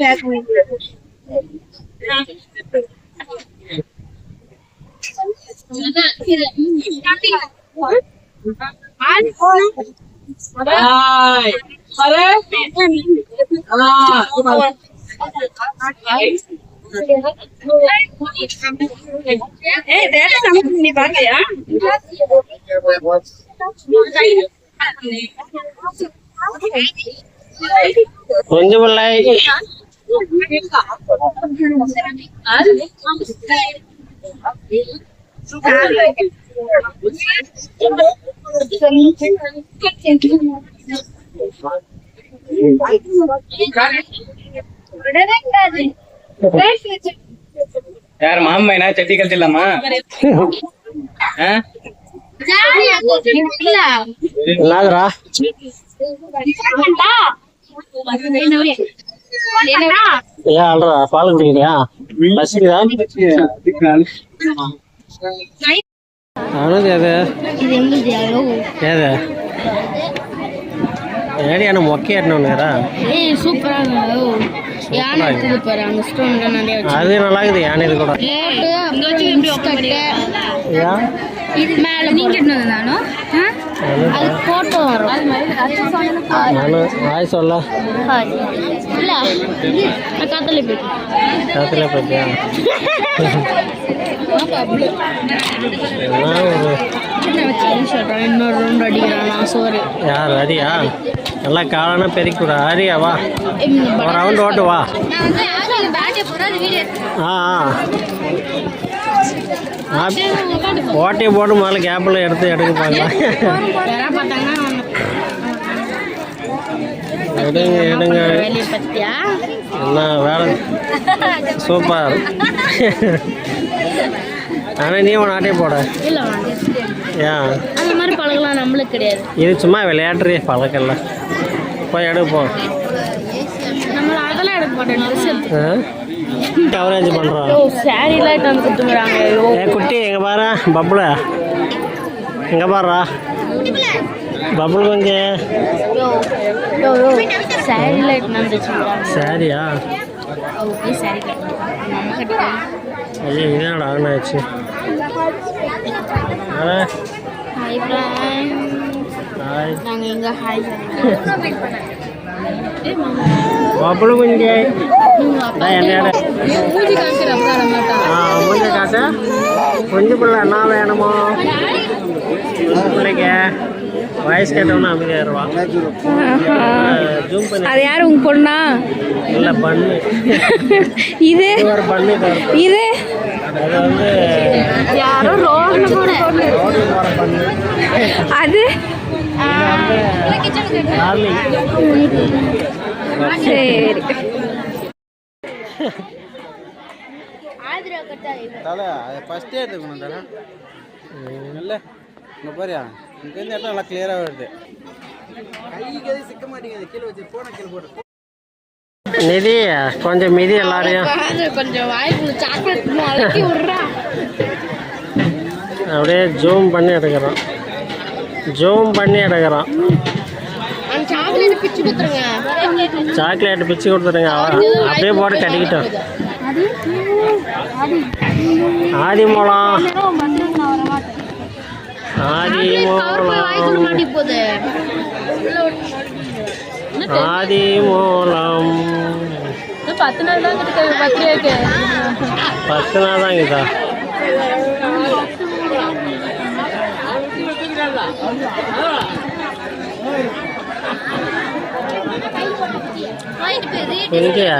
Hai. Pare. Ah. ஏய் வேலை நமக்கு நீ பாக்கலையா கொஞ்சம் பிள்ளை யார் மாமைனா சட்டி கழிச்சிடலாமா என்னதுடா ஏன் அல்றா பால் குடிக்கிறியா? பசிக்குதா? அவனுக்கு எது? ஏது மொக்கையாட்டணுங்கிறா ஏய் சூப்பரா யானை அது நல்லா இருக்குது இது கூட. இது மேல நானும் அது போட்டோ வரும். நானும் ஆய் சொல்ல. இல்ல. நான் காத்தல போயிட்டு. கத்துல பத்தியா என்ன ஒரு சொல்றேன் இன்னொரு ரவுண்ட் அடிக்கிறான் நான் சோறு யார் அடியா? நல்லா காலான பெருக்கி விட அடியா வா. ஒரு ரவுண்டு ஓட்டு வா. ஆ ஆ. ஆ ஓட்டையை போட்டு முதல்ல கேப்பில் எடுத்து எடுக்க பார்க்கலாம் எடுங்க எடுங்க. என்ன வேலை? சூப்பர். ஆனால் நீ உன் ஆட்டையை போட. ஏன் அந்த மாதிரி பழகலாம் நம்மளுக்கு கிடையாது இது சும்மா விளையாடுறே பழக்கல்ல போய் எடுப்போம். அதெல்லாம் எடுக்க எடுத்து கவரேஜ் பண்ணுறோம் சாரிலாம் வந்து கொடுத்துக்கிறாங்க ஏ குட்டி எங்கே பாரு? பப்புல எங்கே பாருடா? பப்புள் கொஞ்சம் சரியா ஐயோ இதனடா ஹாய் பப்புள் கொஞ்சம் மூஞ்சி காட்டு. கொஞ்சம் பிள்ளை என்ன வேணுமோ. பிள்ளைங்க வயசு கேட்டவனா அமைதியாயிருவா ஜூம் பண்ணி. அது யாரு உங்க பொண்ணா? இல்லை பண்ணு. இது? இது ஒரு பண்ணு. இது அது வந்து யாரோ ரோடு பண்ணு. அது? சரி. தலை ஃபஸ்ட்டே எடுத்துக்கணும் தலை. இல்லை இங்கே பாரியா இங்கேருந்து இடத்துல நல்லா கிளியராக வருது. கைக்கு எதுவும் சிக்க மாட்டேங்குது கீழே வச்சு போன கீழே போட்டு. நிதி கொஞ்சம் மிதி எல்லாரையும். கொஞ்சம் அப்படியே ஜூம் பண்ணி எடுக்கிறோம் ஜூம் பண்ணி எடுக்கிறோம் சாக்லேட் பிச்சு கொடுத்துருங்க. சாக்லேட் பிச்சு கொடுத்துருங்க. அவ அப்படியே போட்டு கட்டிக்கிட்டோம் ஆதி மூலம் ஆதி மூலம் ஆதி மூலம் பத்து நாள் தான் பத்து நாள் தான் இதா வாங்கிட்டு போய் எங்கேயா